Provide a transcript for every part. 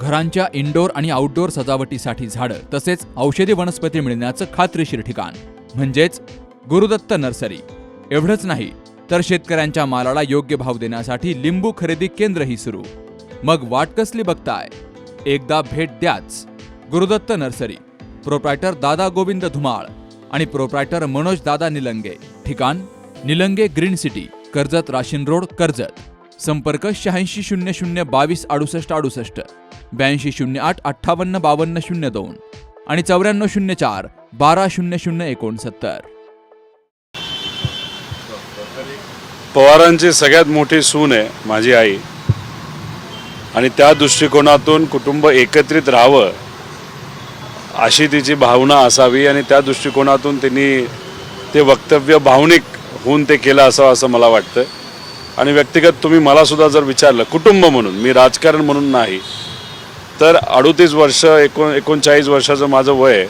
घरांच्या इनडोअर आणि आउटडोअर सजावटीसाठी झाडं तसेच औषधी वनस्पती मिळण्याचं खात्रीशीर ठिकाण. म्हणजेच गुरुदत्त नर्सरी. एवढंच नाही तर शेतकऱ्यांच्या मालाला योग्य भाव देण्यासाठी लिंबू खरेदी केंद्रही सुरू. मग वाट कसली बघताय? एकदा भेट द्याच. गुरुदत्त नर्सरी. प्रोप्रायटर दादा गोविंद धुमाळ आणि प्रोप्रायटर मनोज दादा निलंगे. ठिकाण Nilange green city Karjat Rashin road Karjat. संपर्क शहाऐंशी शून्य शून्य बावीस अडुसष्ट अडुसष्ट. ब्याऐंशी शून्य आठ अठ्ठावन्न बावन्न शून्य दोन आणि चौऱ्याण्णव शून्य चार बारा शून्य शून्य एकोणसत्तर. पवारांची सगळ्यात मोठी सून आहे माझी आई. आणि त्या दृष्टिकोनातून कुटुंब एकत्रित राहावं अशी तिची भावना असावी आणि त्या दृष्टिकोनातून त्यांनी ते वक्तव्य भावनिक होऊन ते केलं असावं असं मला वाटतं आणि व्यक्तिगत तुम्ही मला सुद्धा जर विचारलं कुटुंब म्हणून मी राजकारण म्हणून नाही तर अडोतीस वर्ष एकोण एकोणचाळीस वर्षाचं माझं वय आहे.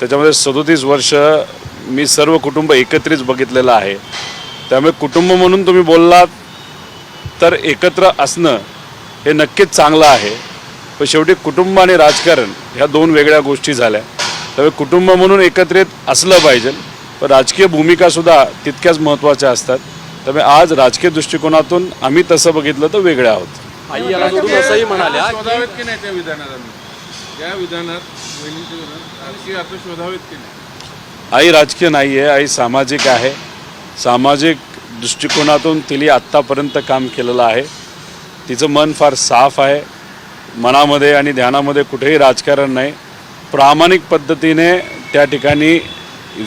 त्याच्यामध्ये सदोतीस वर्ष मी सर्व कुटुंब एकत्रित बघितलेलं आहे. त्यामुळे कुटुंब म्हणून तुम्ही बोललात तर एकत्र असणं हे नक्कीच चांगलं आहे. पण शेवटी कुटुंब आणि राजकारण ह्या दोन वेगळ्या गोष्टी झाल्या. त्यामुळे कुटुंब म्हणून एकत्रित असलं पाहिजे. पण राजकीय भूमिकासुद्धा तितक्याच महत्त्वाच्या असतात. त्यामुळे आज राजकीय दृष्टिकोनातून आम्ही तसं बघितलं तर वेगळं आहोत. आई याला सोडून असंही म्हणाल्या की शोधावेत की नाही त्या विधानात आम्ही? या विधानात वहिनीच्या विधानात राजकीय अर्थ शोधावेत की नाही? आई राजकीय नाही आहे आई सामाजिक आहे. सामाजिक दृष्टिकोनातून तिने आत्तापर्यंत काम केलेलं आहे. तिचं मन फार साफ आहे. मनामध्ये आणि ध्यानामध्ये कुठेही राजकारण नाही. प्रामाणिक पद्धतीने त्या ठिकाणी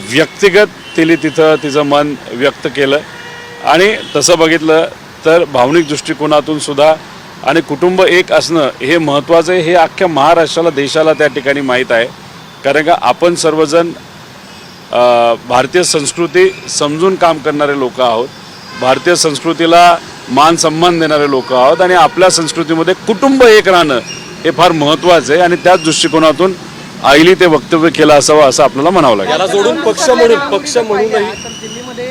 व्यक्तिगत तिने तिथं तिचं मन व्यक्त केलं. आणि तसं बघितलं तर भावनिक दृष्टिकोनातून सुद्धा आणि कुटुंब एक असणं हे महत्त्वाचं आहे. हे अख्ख्या महाराष्ट्राला देशाला त्या ठिकाणी माहीत आहे. कारण का आपण सर्वजण भारतीय संस्कृती समजून काम करणारे लोक आहोत. भारतीय संस्कृतीला मान सन्मान देणारे लोक आहोत आणि आपल्या संस्कृतीमध्ये कुटुंब एक राहणं हे फार महत्त्वाचं आहे आणि त्याच दृष्टिकोनातून आईली ते वक्तव्य केलं असावं असं आपल्याला म्हणावं लागेल. याला जोडून पक्ष म्हणून पक्ष म्हणूनही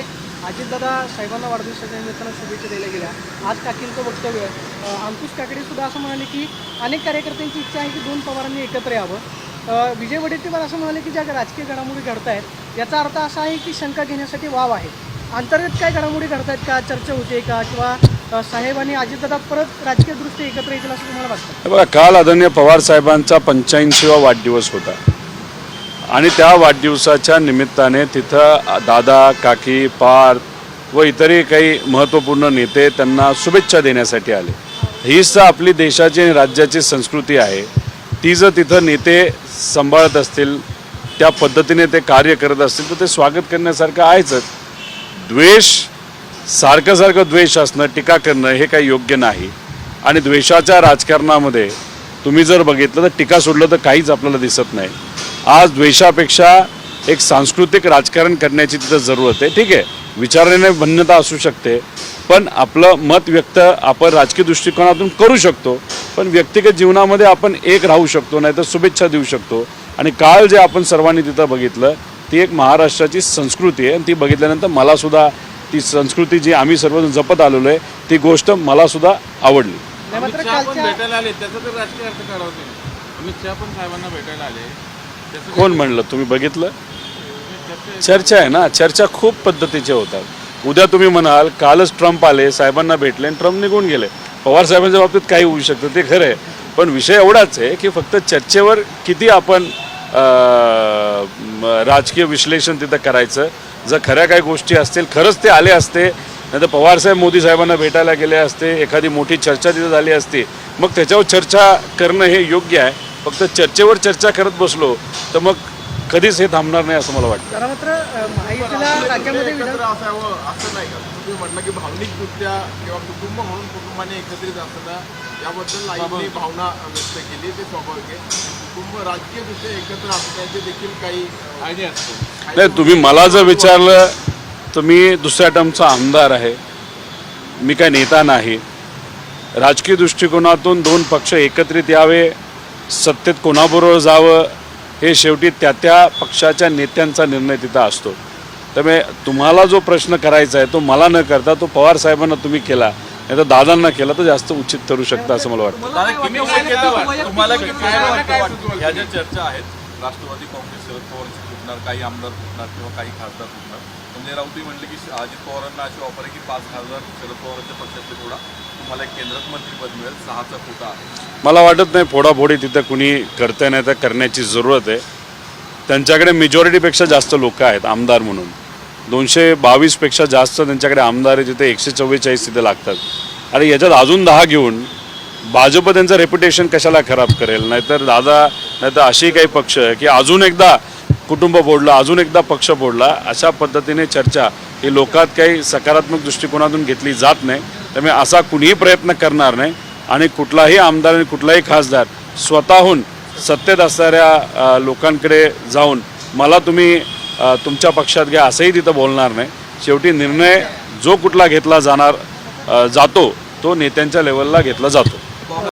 अजितदादा साहेबांना वाढदिवसाच्या निमित्तानं शुभेच्छा दिल्या गेल्या. आज काकींचं वक्तव्य अंकुश काकडे सुद्धा असं म्हणाले की अनेक कार्यकर्त्यांची इच्छा आहे की दोन पवारांनी एकत्र यावं. विजय वडेट्टीवार असं म्हणाले की ज्या राजकीय घडामोडी घडत आहेत याचा अर्थ असा आहे की शंका घेण्यासाठी वाव आहे. अंतर्गत काय घडामोडी घडत आहेत का? चर्चा होते का? किंवा साहेब आणि अजितदादा परत राजकीयदृष्ट्या एकत्र येतील असं तुम्हाला वाटतं? बघा काल आदरणीय पवार साहेबांचा पंच्याऐंशीवा वाढदिवस होता. आणि त्या वाढदिवसाच्या निमित्ताने तिथं दादा काकी पार्थ व इतरही काही महत्त्वपूर्ण नेते त्यांना शुभेच्छा देण्यासाठी आले. हीच तर आपली देशाची आणि राज्याची संस्कृती आहे. ती जर तिथं नेते सांभाळत असतील त्या पद्धतीने ते कार्य करत असतील तर ते स्वागत करण्यासारखं आहेच. द्वेष सारखं सारखं द्वेष असणं टीका करणं हे काही योग्य नाही. आणि द्वेषाच्या राजकारणामध्ये तुम्ही जर बघितलं तर टीका सोडलं तर काहीच आपल्याला दिसत नाही. आज द्वेषापेक्षा एक सांस्कृतिक राजकारण करण्याची तिथं जरूरत आहे. ठीक आहे. विचाराने भिन्नता असू शकते. पण आपलं मत व्यक्त आपण राजकीय दृष्टिकोनातून करू शकतो. पण व्यक्तिगत जीवनामध्ये आपण एक राहू शकतो नाही तर शुभेच्छा देऊ शकतो. आणि काल जे आपण सर्वांनी तिथं बघितलं ती एक महाराष्ट्राची संस्कृती आहे. आणि ती बघितल्यानंतर मला सुद्धा ती संस्कृती जी आम्ही सर्वजण जपत आलेलो आहे ती गोष्ट मला सुद्धा आवडली. भेटायला आले. त्याचा तर राजकीय अर्थ काढावा तुम्ही अमित शहा पण साहेबांना भेटायला आले. कोण म्हणलं? तुम्ही बघितलं? चर्चा आहे ना? चर्चा खूप पद्धतीच्या होतात. उद्या तुम्ही म्हणाल कालच ट्रम्प आले साहेबांना भेटले आणि ट्रम्प निघून गेले. पवार साहेबांच्या बाबतीत काही होऊ शकतं ते खरं आहे. पण विषय एवढाच आहे की फक्त चर्चेवर किती आपण राजकीय विश्लेषण तिथं करायचं. जर खऱ्या काही गोष्टी असतील खरंच ते आले असते. नाही तर पवारसाहेब मोदी साहेबांना भेटायला गेले असते. एखादी मोठी चर्चा तिथं झाली असती. मग त्याच्यावर चर्चा करणं हे योग्य आहे. फक्त चर्चेवर चर्चा करत बसलो तर मग कधीच हे थांबणार नाही असं मला वाटतं. जरा मात्र अ, महायुतीला राज्यामध्ये विधान एकत्र असावं असं नाही का? तुम्ही म्हटलं की भावनिकदृष्ट्या किंवा कुटुंब म्हणून कुटुंबाने एकत्रित असताना याबद्दल आईने भावना व्यक्त केली ते स्वाभाविक आहे. कुटुंब राजकीयदृष्ट्या एकत्र असण्याचे देखील काही फायदे असतो. नाही तुम्ही मला जर विचारलं तर मी दुसऱ्या टर्मचा आमदार आहे. मी काय नेता नाही. राजकीय दृष्टिकोनातून दोन पक्ष एकत्रित यावे सत्तेत कोणाबरोबर जावं हे शेवटी त्या त्या पक्षाच्या नेत्यांचा निर्णय तिथं असतो त्यामुळे तुम्हाला जो प्रश्न करायचा आहे तो मला न करता तो पवार साहेबांना तुम्ही केला नाही तर दादांना केला तर जास्त उचित ठरू शकतं असं मला वाटतं? तुम्हाला ज्या चर्चा आहेत राष्ट्रवादी काँग्रेस शरद पवारांची काही आमदार फुटणार किंवा काही खासदार संजय राऊतही म्हणले की अजित पवारांना अशी ऑफर आहे की पाच खासदार शरद पवारांच्या पक्षातले थोडा तुम्हाला एक केंद्रात मंत्रीपद मिळेल. सहाचा फोटा आहे. मला वाटत नाही फोडाफोडी तिथं कुणी करते नाही तर करण्याची जरूरत आहे. त्यांच्याकडे मेजॉरिटीपेक्षा जास्त लोक आहेत आमदार म्हणून. दोनशे बावीसपेक्षा जास्त त्यांच्याकडे आमदार आहे तिथे एकशे चव्वेचाळीस तिथे लागतात. आणि याच्यात अजून दहा घेऊन भाजप त्यांचं रेप्युटेशन कशाला खराब करेल? नाहीतर दादा नाहीतर अशी काही पक्ष आहे की अजून एकदा कुटुंब बोडला अजून एकदा पक्ष बोडला अशा पद्धतीने चर्चा ही लोकात काही सकारात्मक दृष्टिकोनातून घेतली जात नाही. त्यामुळे असा कुणीही प्रयत्न करणार नाही आणि कुठलाही आमदार आणि कुठलाही खासदार स्वतःहून सत्तेत असणाऱ्या लोकांकडे जाऊन मला तुम्ही तुमच्या पक्षात घ्या असंही तिथं बोलणार नाही. शेवटी निर्णय जो कुठला घेतला जाणार जातो तो नेत्यांच्या लेवलला घेतला जातो.